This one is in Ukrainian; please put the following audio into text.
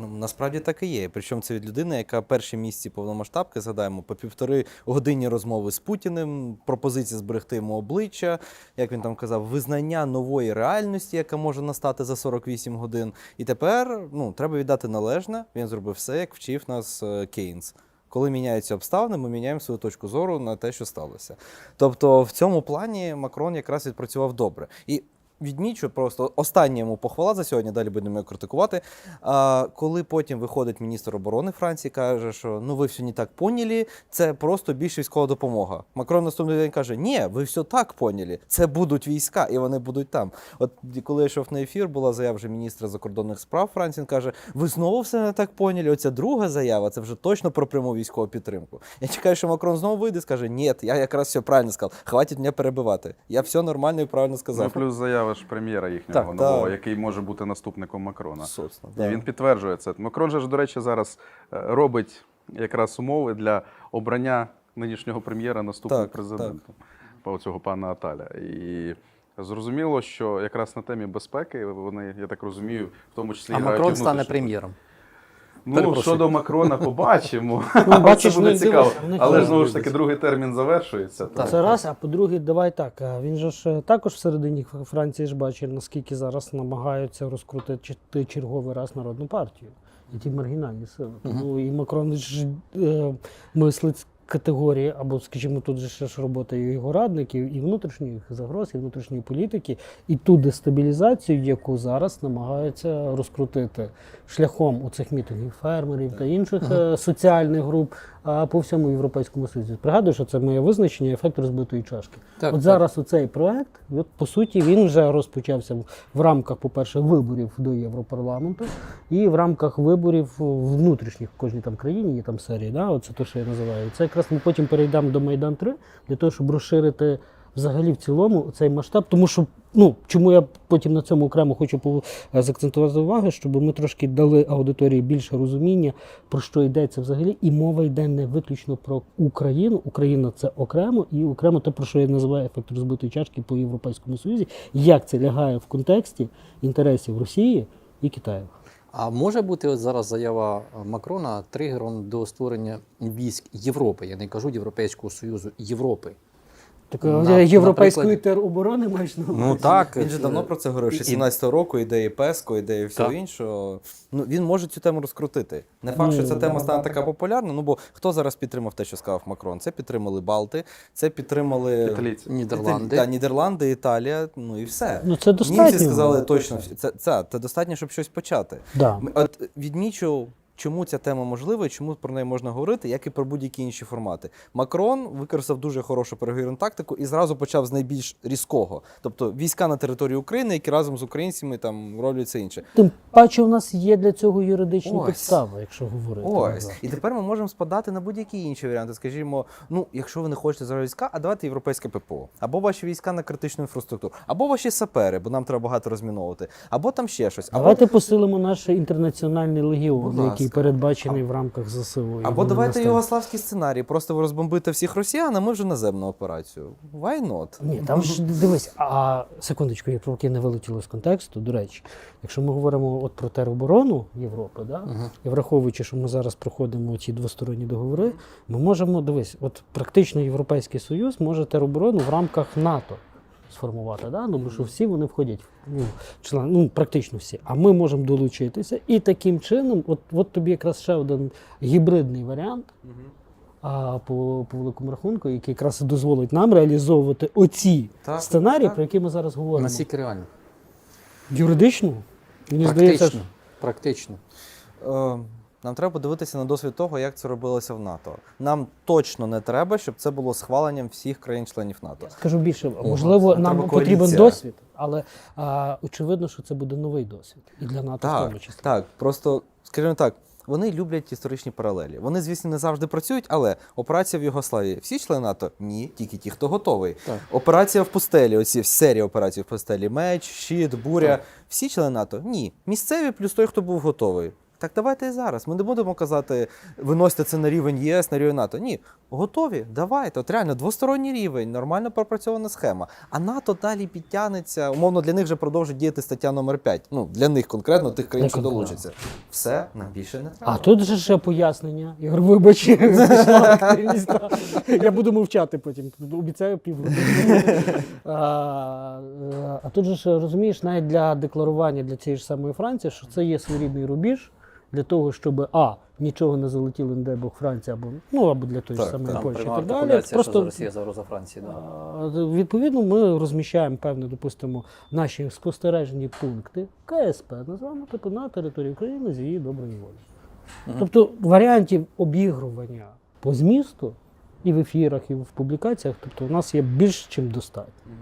Ну, насправді так і є. Причому це від людини, яка перші місці повномасштабки, згадаємо, по півтори годинні розмови з Путіним, пропозиція зберегти йому обличчя, як він там казав, визнання нової реальності, яка може настати за 48 годин. І тепер ну, треба віддати належне. Він зробив все, як вчив нас е, Кейнс. Коли міняються обставини, ми міняємо свою точку зору на те, що сталося. Тобто, в цьому плані Макрон якраз відпрацював добре. І відмічу просто останнє йому похвала за сьогодні, далі будемо його критикувати. А, коли потім виходить міністр оборони Франції, каже, що ну ви все не так поняли, це просто більш військова допомога. Макрон наступний день каже: Ні, ви все так поняли, це будуть війська, і вони будуть там. От коли я йшов на ефір, була заява вже міністра закордонних справ Франції. Він каже: Ви знову все не так поняли. Оця друга заява, це вже точно про пряму військову підтримку. Я чекаю, що Макрон знову вийде і скаже: Ні, я якраз все правильно сказав. Хватить мене перебивати. Я все нормально і правильно Ну, сказав. плюс заява ж прем'єра їхнього Так, нового, та... який може бути наступником Макрона. Собственно, І да. він підтверджує це. Макрон же ж, до речі, зараз е, робить якраз умови для обрання нинішнього прем'єра наступним Так, президентом так. цього пана Аталя. І зрозуміло, що якраз на темі безпеки вони, я так розумію, в тому числі А Макрон стане прем'єром. Ну, щодо Макрона, побачимо. Ну, бачиш, це буде ну, цікаво. дивись, в Але знову ж таки, другий термін завершується. то- Це раз, а по-друге, давай так. а Він же ж е, також всередині Ф- Франції ж бачить, наскільки зараз намагаються розкрутити черговий раз народну партію. І ті маргінальні сили. Тому і Макрон ж е, мислить категорії, або, скажімо, тут же ж робота і його радників, і внутрішніх загроз, і внутрішньої політики, і ту дестабілізацію, яку зараз намагаються розкрутити шляхом у цих мітингів фермерів та інших е, соціальних груп а, по всьому Європейському Союзі. Пригадую, що це моє визначення ефект розбитої чашки. Так, от зараз у цей проект, от, по суті, він вже розпочався в, в рамках, по-перше, виборів до Європарламенту, і в рамках виборів внутрішніх в кожній там країні є там серії. Да? Оце те, що я називаю. Це якраз ми потім перейдемо до Майдан 3 для того, щоб розширити взагалі в цілому цей масштаб. Тому що ну чому я потім на цьому окремо хочу е, заакцентувати увагу, щоб ми трошки дали аудиторії більше розуміння, про що йдеться взагалі, і мова йде не виключно про Україну. Україна це окремо, і окремо те, про що я називаю ефект розбитої чашки по Європейському Союзі, як це лягає в контексті інтересів Росії і Китаю. А може бути от зараз заява Макрона тригером до створення військ Європи? Я не кажу Європейського Союзу, Європи. Так На- європейської наприклад- тероборони маєш на увазі? Ну так, Він же давно про це говорив, ще 17-го року, ідеї ПЕСКО, ідеї всього Так. іншого. Ну він може цю тему розкрутити. Не факт, що ця Ну, тема стане така популярна. Ну бо хто зараз підтримав те, що сказав Макрон? Це підтримали Балти, це підтримали Італійці. Нідерланди. Та, Нідерланди, Італія. Ну і все. Ну це достатньо. Німці сказали точно це, це, це достатньо, щоб щось почати. Да. Ми- От відмічу, чому ця тема можлива і чому про неї можна говорити, як і про будь-які інші формати. Макрон використав дуже хорошу переговірну тактику і зразу почав з найбільш різкого. Тобто війська на території України, які разом з українцями там роблять це інше. Тим паче, у нас є для цього юридичні Ось. підстави, якщо говорити. Ось. І тепер ми можемо спадати на будь-які інші варіанти. Скажімо, ну, якщо ви не хочете зараз війська, а давайте європейське ППО. Або ваші війська на критичну інфраструктуру, або ваші сапери, бо нам треба багато розміновувати, або там ще щось. Або Давайте посилимо наш інтернаціональний легіон, Будь який передбачений в рамках ЗСУ. Або давайте югославський сценарій. Просто ви розбомбите всіх росіян, а ми вже наземну операцію. Why not? Ні, там ж дивись, а секундочку, я поки не вилетіло з контексту. До речі, якщо ми говоримо от про тероборону Європи, да, і враховуючи, що ми зараз проходимо ці двосторонні договори, ми можемо дивись, от практично Європейський Союз може тероборону в рамках НАТО сформувати, да? тому що всі вони входять ну, член, ну, практично всі. А ми можемо долучитися. І таким чином, от, от тобі якраз ще один гібридний варіант. А по, по великому рахунку, який якраз і дозволить нам реалізовувати оці Так, сценарії, так. про які ми зараз говоримо. Наскільки реально? Юридично? Мені здається, Практично. що Практично. Е, нам треба подивитися на досвід того, як це робилося в НАТО. Нам точно не треба, щоб це було схваленням всіх країн-членів НАТО. скажу більше, можливо, нам нам потрібен коаліція. досвід, але а, очевидно, що це буде новий досвід і для НАТО в тому числі. так. Просто, скажімо так, вони люблять історичні паралелі. Вони, звісно, не завжди працюють, але операція в Югославії. Всі члени НАТО? Ні, тільки ті, хто готовий. Так. Операція в пустелі, оці серія операцій в пустелі, меч, щит, буря. Всі члени НАТО? Ні. Місцеві плюс той, хто був готовий. Так давайте і зараз. Ми не будемо казати, виносьте це на рівень ЄС, на рівень НАТО. Ні, готові, давайте. От реально двосторонній рівень, нормально пропрацьована схема. А НАТО далі підтягнеться. Умовно, для них же продовжить діяти стаття номер 5. Ну, для них конкретно, тих країн, що долучаться. Все, нам більше не треба. А тут же ще пояснення. Ігор, вибач. Я буду мовчати потім. Обіцяю. А, е, а тут же ж розумієш, навіть для декларування для цієї ж самої Франції, що це є своєрідний рубіж для того, щоб а. Нічого не залетіло, не дай Бог, Франція або ну або для тої ж Так, самої. Польщі і так далі. Просто Росія загроза Франції. Да. Відповідно, ми розміщаємо певні, допустимо, наші спостережені пункти КСП, називаємо типу на території України з її доброї волі. Тобто варіантів обігрування по змісту і в ефірах, і в публікаціях, тобто у нас є більш чим достатньо.